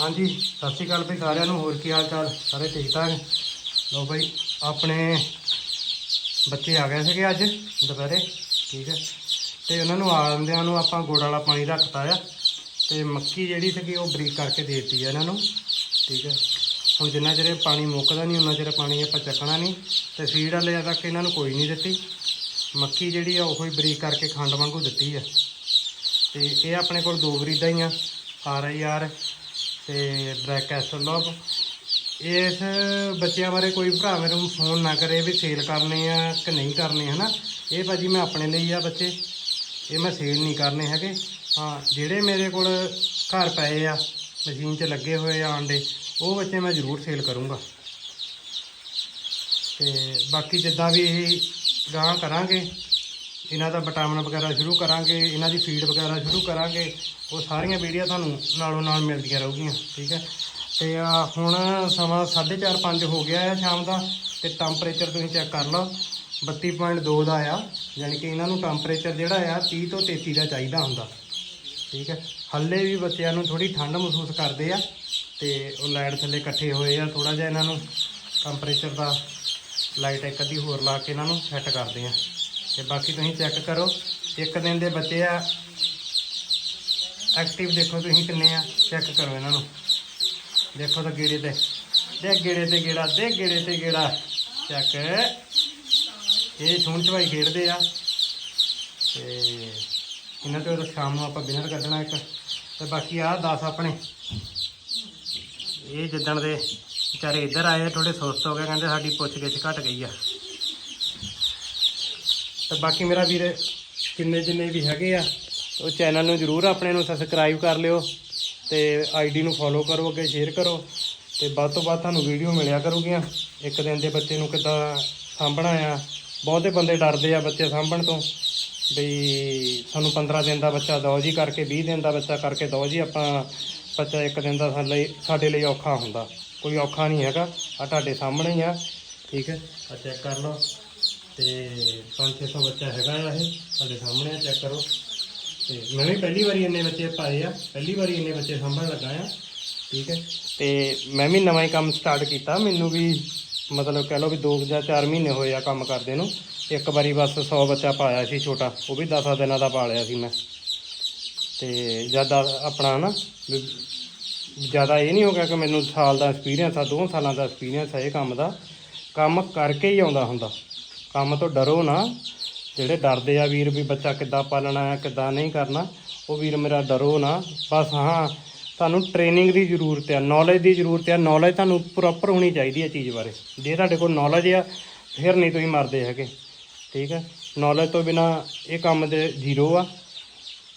ਹਾਂਜੀ, ਸਤਿ ਸ਼੍ਰੀ ਅਕਾਲ ਵੀ ਸਾਰਿਆਂ ਨੂੰ, ਹੋਰ ਕੀ ਹਾਲ ਚਾਲ? ਸਾਰੇ ਠੀਕ ਠਾਕ? ਲੋ ਬਈ, ਆਪਣੇ ਬੱਚੇ ਆ ਗਏ ਸੀਗੇ ਅੱਜ, ਦੁਪਹਿਰੇ, ਠੀਕ ਹੈ? ਤੇ ਉਹਨਾਂ ਨੂੰ ਆਉਂਦਿਆਂ ਨੂੰ ਆਪਾਂ ਗੁੜ ਵਾਲਾ ਪਾਣੀ ਰੱਖਤਾ ਆ, ਤੇ ਮੱਕੀ ਜਿਹੜੀ ਸੀਗੀ ਉਹ ਬਰੀਕ ਕਰਕੇ ਦੇ ਦਿੱਤੀ ਆ ਇਹਨਾਂ ਨੂੰ, ਠੀਕ ਹੈ? ਹੁਣ ਜਿੰਨਾ ਚਿਰ ਪਾਣੀ ਮੁੱਕਦਾ ਨਹੀਂ ਉਹਨਾਂ ਚਿਰ ਪਾਣੀ ਆਪਾਂ ਚੱਕਣਾ ਨਹੀਂ, ਤੇ ਫੀਡ ਵਾਲੇ ਤੱਕ ਇਹਨਾਂ ਨੂੰ ਕੋਈ ਨਹੀਂ ਦਿੱਤੀ। ਮੱਕੀ ਜਿਹੜੀ ਆ, ਉਹ ਹੀ ਬਰੀਕ ਕਰਕੇ ਖੰਡ ਵਾਂਗੂ ਦਿੱਤੀ ਆ। ਤੇ ਇਹ ਆਪਣੇ ਕੋਲ ਦੋ ਬਰੀਡਾਂ ਹੀ ਆ, ਆਰ ਆਈ ਆਰ ਤੇ ਬਲੈਕ ਐਸਟਰਲੋਪ ਇਸ ਬੱਚਿਆਂ ਬਾਰੇ ਕੋਈ ਭਰਾ ਮੈਨੂੰ ਫੋਨ ਨਾ ਕਰੇ ਵੀ ਸੇਲ ਕਰਨੇ ਆ ਕਿ ਨਹੀਂ ਕਰਨੇ, ਹਨਾ? ਇਹ ਭਾਜੀ ਮੈਂ ਆਪਣੇ ਲਈ ਆ ਬੱਚੇ। ਇਹ ਮੈਂ ਸੇਲ ਨਹੀਂ ਕਰਨੇ ਹੈਗੇ। ਹਾਂ, ਜਿਹੜੇ ਮੇਰੇ ਕੋਲ ਘਰ ਪਏ ਆ ਮਸ਼ੀਨ 'ਚ ਲੱਗੇ ਹੋਏ ਆ ਆਂਡੇ ਉਹ ਬੱਚੇ ਮੈਂ ਜ਼ਰੂਰ ਸੇਲ ਕਰੂੰਗਾ। ਤੇ ਬਾਕੀ ਜਿੱਦਾਂ ਵੀ ਇਹ ਗਾਂ ਕਰਾਂਗੇ ਇਹਨਾਂ ਦਾ ਵਿਟਾਮਿਨ ਵਗੈਰਾ ਸ਼ੁਰੂ ਕਰਾਂਗੇ, ਇਹਨਾਂ ਦੀ ਫੀਡ ਵਗੈਰਾ ਸ਼ੁਰੂ ਕਰਾਂਗੇ, ਉਹ ਸਾਰੀਆਂ ਵੀਡੀਓ ਤੁਹਾਨੂੰ ਨਾਲੋਂ ਨਾਲ ਮਿਲਦੀਆਂ ਰਹੂਗੀਆਂ, ਠੀਕ ਹੈ? ਤੇ ਆ ਹੁਣ ਸਮਾਂ 4:30 5 ਹੋ ਗਿਆ ਹੈ ਸ਼ਾਮ ਦਾ, ਤੇ ਟੈਂਪਰੇਚਰ ਤੁਸੀਂ ਚੈੱਕ ਕਰ ਲਓ 32.2 ਦਾ ਆ, ਯਾਨੀ ਕਿ ਇਹਨਾਂ ਨੂੰ ਟੈਂਪਰੇਚਰ ਜਿਹੜਾ ਆ 30 ਤੋਂ 33 ਦਾ ਚਾਹੀਦਾ ਹੁੰਦਾ, ਠੀਕ ਹੈ? ਹੱਲੇ ਵੀ ਬੱਚਿਆਂ ਨੂੰ ਥੋੜੀ ਠੰਡ ਮਹਿਸੂਸ ਕਰਦੇ ਆ, ਤੇ ਉਹ ਲਾਈਟ ਥੱਲੇ ਇਕੱਠੇ ਹੋਏ ਆ ਥੋੜਾ ਜਿਹਾ ਇਹਨਾਂ ਨੂੰ ਟੈਂਪਰੇਚਰ ਦਾ ਲਾਈਟ ਇੱਕ ਅੱਧੀ ਹੋਰ ਲਾ ਕੇ ਇਹਨਾਂ ਨੂੰ ਸੈੱਟ ਕਰਦੇ ਆ। ਤੇ ਬਾਕੀ ਤੁਸੀਂ ਚੈੱਕ ਕਰੋ। ਇੱਕ ਦਿਨ ਦੇ ਬੱਚੇ ਆ। ਐਕਟਿਵ ਦੇਖੋ ਤੁਸੀਂ ਕਿੰਨੇ ਆ। ਚੈੱਕ ਕਰੋ ਇਹਨਾਂ ਨੂੰ। ਦੇਖੋ ਤਾਂ ਗੇੜੇ ਤੇ। ਦੇ ਗੇੜੇ ਤੇ ਗੇੜਾ ਦੇ ਗੇੜੇ ਤੇ ਗੇੜਾ। ਚੱਕ ਇਹ ਛੂਣ ਚਵਾਈ ਖੇਡਦੇ ਆ। ਤੇ ਇਹਨਾਂ ਤੋਂ ਸ਼ਾਮ ਨੂੰ ਆਪਾਂ ਡਿਨਰ ਕੱਢਣਾ ਇੱਕ। ਤੇ ਬਾਕੀ ਆ 10 ਆਪਣੇ। ਇਹ ਜਿੱਦਣ ਦੇ ਵਿਚਾਰੇ ਇੱਧਰ ਆਏ ਥੋੜੇ ਸੁਸਤ ਹੋ ਗਏ ਕਹਿੰਦੇ ਸਾਡੀ ਪੁੱਛ ਗਿੱਛ ਘਟ ਗਈ ਆ। ਤੇ ਬਾਕੀ ਮੇਰਾ ਵੀਰ ਕਿੰਨੇ ਜਿੰਨੇ ਵੀ ਹੈਗੇ ਆ, ਉਹ ਚੈਨਲ ਨੂੰ ਜਰੂਰ ਆਪਣੇ ਨੂੰ ਸਬਸਕ੍ਰਾਈਬ ਕਰ ਲਿਓ ਤੇ ਆਈਡੀ ਨੂੰ ਫੋਲੋ ਕਰੋ, ਅੱਗੇ ਸ਼ੇਅਰ ਕਰੋ ਤੇ ਵੱਧ ਤੋਂ ਵੱਧ ਤੁਹਾਨੂੰ ਵੀਡੀਓ ਮਿਲਿਆ ਕਰੂਗੀਆਂ। ਇੱਕ ਦਿਨ ਦੇ ਬੱਚੇ ਨੂੰ ਕਿੱਦਾਂ ਸਾਂਭਣਾ ਆ, ਬਹੁਤੇ ਬੰਦੇ ਡਰਦੇ ਆ ਬੱਚੇ ਸਾਂਭਣ ਤੋਂ ਬਈ ਸਾਨੂੰ 15 ਦਿਨ ਦਾ ਬੱਚਾ ਦਿਓ ਜੀ ਕਰਕੇ 20 ਦਿਨ ਦਾ ਬੱਚਾ ਕਰਕੇ ਦਿਓ ਜੀ ਆਪਾਂ ਬੱਚਾ ਇੱਕ ਦਿਨ ਦਾ ਲਈ, ਸਾਡੇ ਲਈ ਔਖਾ ਹੁੰਦਾ। ਕੋਈ ਔਖਾ ਨਹੀਂ ਹੈਗਾ ਆ ਤੁਹਾਡੇ ਸਾਹਮਣੇ ਹੀ ਆ, ਠੀਕ ਹੈ ਆ ਚੈੱਕ ਕਰ ਲਓ। ਤੇ 5-600 ਬੱਚਾ ਹੈਗਾ ਆ ਇਹ, ਸਾਡੇ ਸਾਹਮਣੇ ਆ ਚੈੱਕ ਕਰੋ। ਤੇ ਮੈਂ ਵੀ ਪਹਿਲੀ ਵਾਰੀ ਇੰਨੇ ਬੱਚੇ ਪਾਏ ਆ, ਪਹਿਲੀ ਵਾਰੀ ਇੰਨੇ ਬੱਚੇ ਸੰਭਣ ਲੱਗਾ ਆ, ਠੀਕ ਹੈ? ਤੇ ਮੈਂ ਵੀ ਨਵਾਂ ਹੀ ਕੰਮ ਸਟਾਰਟ ਕੀਤਾ, ਮੈਨੂੰ ਵੀ ਮਤਲਬ ਕਹਿ ਲਓ ਵੀ 2 ਜਾਂ 4 ਮਹੀਨੇ ਹੋਏ ਆ ਕੰਮ ਕਰਦੇ ਨੂੰ, ਇੱਕ ਵਾਰੀ ਬਸ 100 ਬੱਚਾ ਪਾਇਆ ਸੀ ਛੋਟਾ, ਉਹ ਵੀ 10 ਦਿਨਾਂ ਦਾ ਪਾਲਿਆ ਸੀ ਮੈਂ। ਤੇ ਜਦ ਆਪਣਾ ਨਾ ਜ਼ਿਆਦਾ ਇਹ ਨਹੀਂ ਹੋ ਗਿਆ ਕਿ ਮੈਨੂੰ ਸਾਲ ਦਾ ਐਕਸਪੀਰੀਅੰਸ ਆ 2 ਸਾਲਾਂ ਦਾ ਐਕਸਪੀਰੀਅੰਸ ਆ ਇਹ ਕੰਮ ਦਾ, ਕੰਮ ਕਰਕੇ ਹੀ ਆਉਂਦਾ ਹੁੰਦਾ। ਕੰਮ ਤੋਂ ਡਰੋ ਨਾ। ਜਿਹੜੇ ਡਰਦੇ ਆ ਵੀਰ ਵੀ ਬੱਚਾ ਕਿੱਦਾਂ ਪਾਲਣਾ ਹੈ, ਕਿੱਦਾਂ ਨਹੀਂ ਕਰਨਾ, ਉਹ ਵੀਰ ਮੇਰਾ ਡਰੋ ਨਾ। ਬਸ ਹਾਂ, ਤੁਹਾਨੂੰ ਟ੍ਰੇਨਿੰਗ ਦੀ ਜ਼ਰੂਰਤ ਹੈ ਨੌਲੇਜ ਦੀ ਜ਼ਰੂਰਤ ਹੈ ਨੌਲੇਜ ਤੁਹਾਨੂੰ ਪ੍ਰੋਪਰ ਹੋਣੀ ਚਾਹੀਦੀ ਹੈ ਚੀਜ਼ ਬਾਰੇ। ਜੇ ਤੁਹਾਡੇ ਕੋਲ ਨੌਲੇਜ ਆ, ਫਿਰ ਨਹੀਂ ਤੁਸੀਂ ਮਰਦੇ ਹੈਗੇ। ਠੀਕ ਹੈ ਨੌਲੇਜ ਤੋਂ ਬਿਨਾ ਇਹ ਕੰਮ ਦੇ ਜ਼ੀਰੋ ਆ।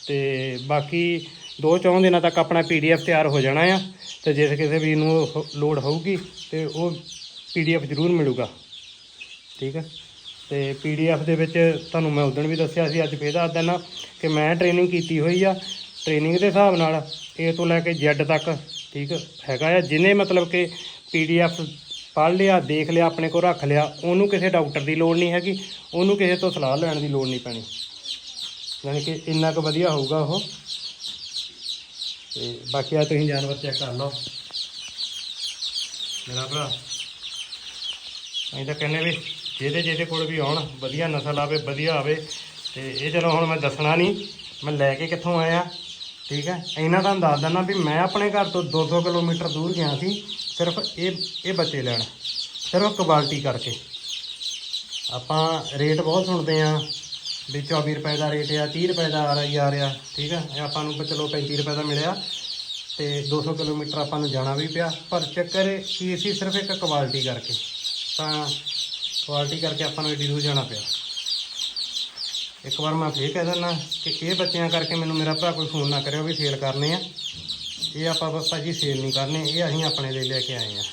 ਤੇ ਬਾਕੀ ਦੋ ਚੌਂ ਦਿਨਾਂ ਤੱਕ ਆਪਣਾ ਪੀਡੀਐਫ ਤਿਆਰ ਹੋ ਜਾਣਾ ਆ। ਤੇ ਜੇ ਕਿਸੇ ਵੀ ਨੂੰ ਉਹ ਲੋਡ ਹੋਊਗੀ, ਤੇ ਉਹ ਪੀਡੀਐਫ ਜ਼ਰੂਰ ਮਿਲੂਗਾ। ਠੀਕ ਹੈ ਤੇ ਪੀਡੀਐਫ ਦੇ ਵਿੱਚ ਤੁਹਾਨੂੰ ਮੈਂ ਉਦੋਂ ਵੀ ਦੱਸਿਆ ਸੀ, ਅੱਜ ਫੇਰ ਦੱਸ ਦਿੰਦਾ ਕਿ ਮੈਂ ਟ੍ਰੇਨਿੰਗ ਕੀਤੀ ਹੋਈ ਆ। ਟ੍ਰੇਨਿੰਗ ਦੇ ਹਿਸਾਬ ਨਾਲ A ਤੋਂ ਲੈ ਕੇ Z ਤੱਕ, ਠੀਕ, ਹੈਗਾ ਆ। ਜਿਹਨੇ ਮਤਲਬ ਕਿ ਪੀਡੀਐਫ ਪੜ੍ਹ ਲਿਆ, ਦੇਖ ਲਿਆ, ਆਪਣੇ ਕੋਲ ਰੱਖ ਲਿਆ, ਉਹਨੂੰ ਕਿਸੇ ਡਾਕਟਰ ਦੀ ਲੋੜ ਨਹੀਂ ਹੈਗੀ, ਉਹਨੂੰ ਕਿਸੇ ਤੋਂ ਸਲਾਹ ਲੈਣ ਦੀ ਲੋੜ ਨਹੀਂ ਪੈਣੀ। ਯਾਨੀ ਕਿ ਇੰਨਾ ਕੁ ਵਧੀਆ ਹੋਊਗਾ ਉਹ। ਤੇ ਬਾਕੀ ਆ ਤੁਸੀਂ ਜਾਨਵਰ ਚੈੱਕ ਕਰ ਲਓ। ਮੇਰਾ ਭਰਾ, ਅਸੀਂ ਤਾਂ ਕਹਿੰਦੇ ਵੀ ਜਿਹਦੇ ਜਿਹਦੇ ਕੋਲ ਵੀ ਆਉਣ, ਵਧੀਆ ਨਸਲ ਆਵੇ, ਵਧੀਆ ਆਵੇ, ਤੇ ਇਹ ਚਲੋ ਹੁਣ ਮੈਂ ਦੱਸਣਾ ਨਹੀਂ, ਮੈਂ ਲੈ ਕੇ ਕਿੱਥੋਂ ਆਇਆ, ਠੀਕ ਹੈ? ਇਹਨਾਂ ਦਾ ਦੱਸ ਦਿੰਦਾ ਵੀ ਮੈਂ ਆਪਣੇ ਘਰ ਤੋਂ 200 ਕਿਲੋਮੀਟਰ ਦੂਰ ਗਿਆ ਸੀ, ਸਿਰਫ ਇਹ ਇਹ ਬੱਚੇ ਲੈਣ, ਸਿਰਫ ਕੁਆਲਿਟੀ ਕਰਕੇ। ਆਪਾਂ ਰੇਟ ਬਹੁਤ ਸੁਣਦੇ ਆ ਵੀ 24 ਰੁਪਏ ਦਾ ਰੇਟ ਆ 30 ਰੁਪਏ ਦਾ ਆ ਰਹੀ ਆ ਰਿਹਾ, ਠੀਕ ਹੈ? ਇਹ ਆਪਾਂ ਨੂੰ ਚਲੋ 35 ਰੁਪਏ ਦਾ ਮਿਲਿਆ, ਤੇ 200 ਕਿਲੋਮੀਟਰ ਆਪਾਂ ਨੂੰ ਜਾਣਾ ਵੀ ਪਿਆ, ਪਰ ਚੱਕਰ ਕੀ ਸੀ ਸਿਰਫ ਇੱਕ ਕੁਆਲਿਟੀ ਕਰਕੇ, ਤਾਂ ਕੁਆਲਿਟੀ ਕਰਕੇ ਆਪਾਂ ਨੂੰ ਏਡੀ ਦੂਰ ਜਾਣਾ ਪਿਆ। ਇੱਕ ਵਾਰ ਮੈਂ ਫੇਰ ਕਹਿ ਦਿੰਦਾ ਕਿ ਇਹ ਬੱਚਿਆਂ ਕਰਕੇ ਮੈਨੂੰ ਮੇਰਾ ਭਰਾ ਕੋਈ ਫੋਨ ਨਾ ਕਰਿਓ ਵੀ ਸੇਲ ਕਰਨੇ ਆ। ਇਹ ਆਪਾਂ ਬਸ ਭਾਜੀ ਸੇਲ ਨਹੀਂ ਕਰਨੇ, ਇਹ ਅਸੀਂ ਆਪਣੇ ਲਈ ਲੈ ਕੇ ਆਏ ਆ।